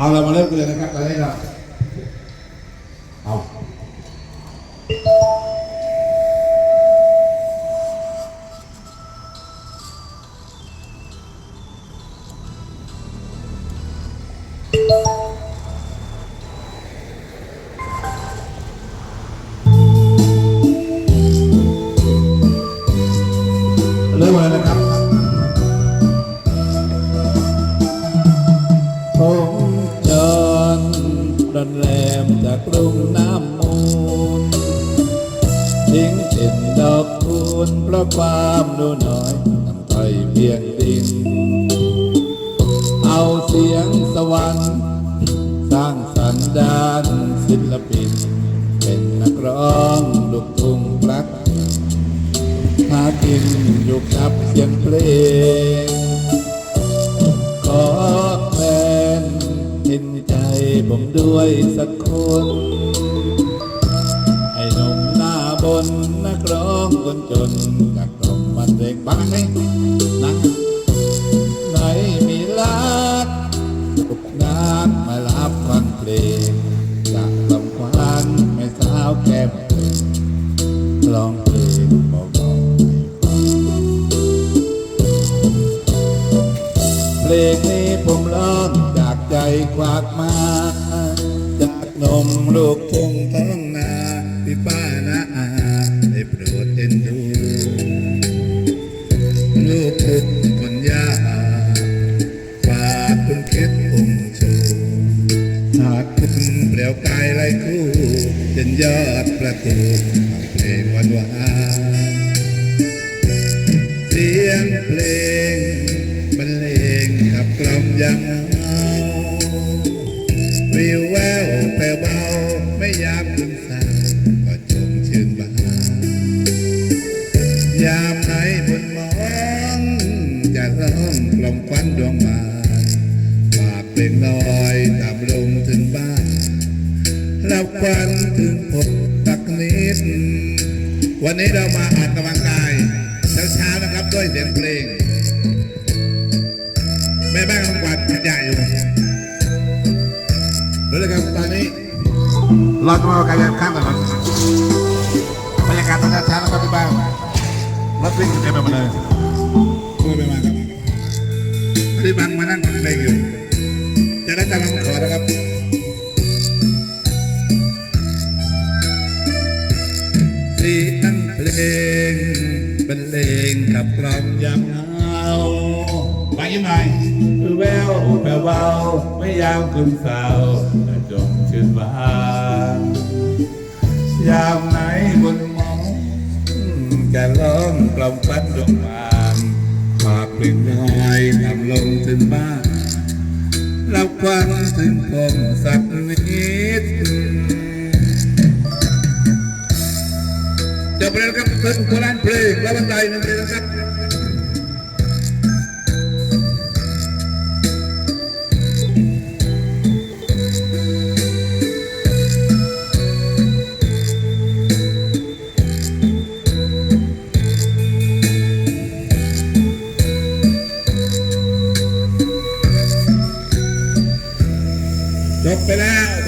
เอาเรามาเริ่มกันเลยนะครับตอนนี้เราเอาเริ่มเลยนะครับผม จากกรุงน้ำมูลทิ้งถิ่นดอกคูณเพราะความดูน้อยน้ำไทยเพียงดินเอาเสียงสวรรค์ สร้างสรรค์ด้านศิลปิน เป็นนักร้องลูกทุ่งรักหากินอยู่กับเสียงเพลง ขอแฟนเห็นใจผมด้วยสัก นไอ้หนุ่มหน้าบนนักร้องคนจนจากกล่อมมันเด็กบ้างไหมนักไหนมีรักทุกนักมารับฟังเพลงจากลำควันไม่สาวแก้มเพลงร้องเพลงบอกๆให้ฟังเพลงนี้ผมร้องจากใจควักมา มลูกทุ่งท้องนาพี่ป้านะอาได้โปรดเอ็นดูลูกทุกคนยาฝากคุณคิดองชูหากคุณเปลี่ยวกายไรคู่จนยอดประตูเพลงวานวานเสียงเพลงบรรเลงขับกล่อมยังเอาวิวแวว วเบาไม่ยามคุณสาวก็จงชื่นบานยามไหนบนมองจะร้องกล่อมควันดวงมาฝากเพลงลอยตามลงถึงบ้านรับควันถึงผมสักนิด วันนี้เรามาออกกำลังกายเช้าๆนะครับด้วยเสียงเพลงแม่บ้านกำลังกวาดขยะอยู่เริ่มเลยครับตอนนี้ ราจะมาเอาการเดินข้ามถนนบรรยากาศตอนเช้าๆนะครับที่บ้านรถวิ่งเต็มไปหมดเลยเมื่อไปมาครับที่บังมานั่งฟังเพลงอยู่จะได้จำคำขอนะครับเสียงเพลงบรรเลงขับกล่อมยามเหงาไปยิ้มหน่อยแววแผ่วเบาไม่ยามคืนเศร้า แต่จงชื่นบานยามไหนบนมองจะร้องกล่อมฟันดวงบานฝากเพลงน้อยทำลงถึงบ้านรับควันถึงผมสักนิดเดี๋ยวไปเลยครับเพื่อนโบราณเพลงและบันไดหนึ่งเลยนะครับ No esperaba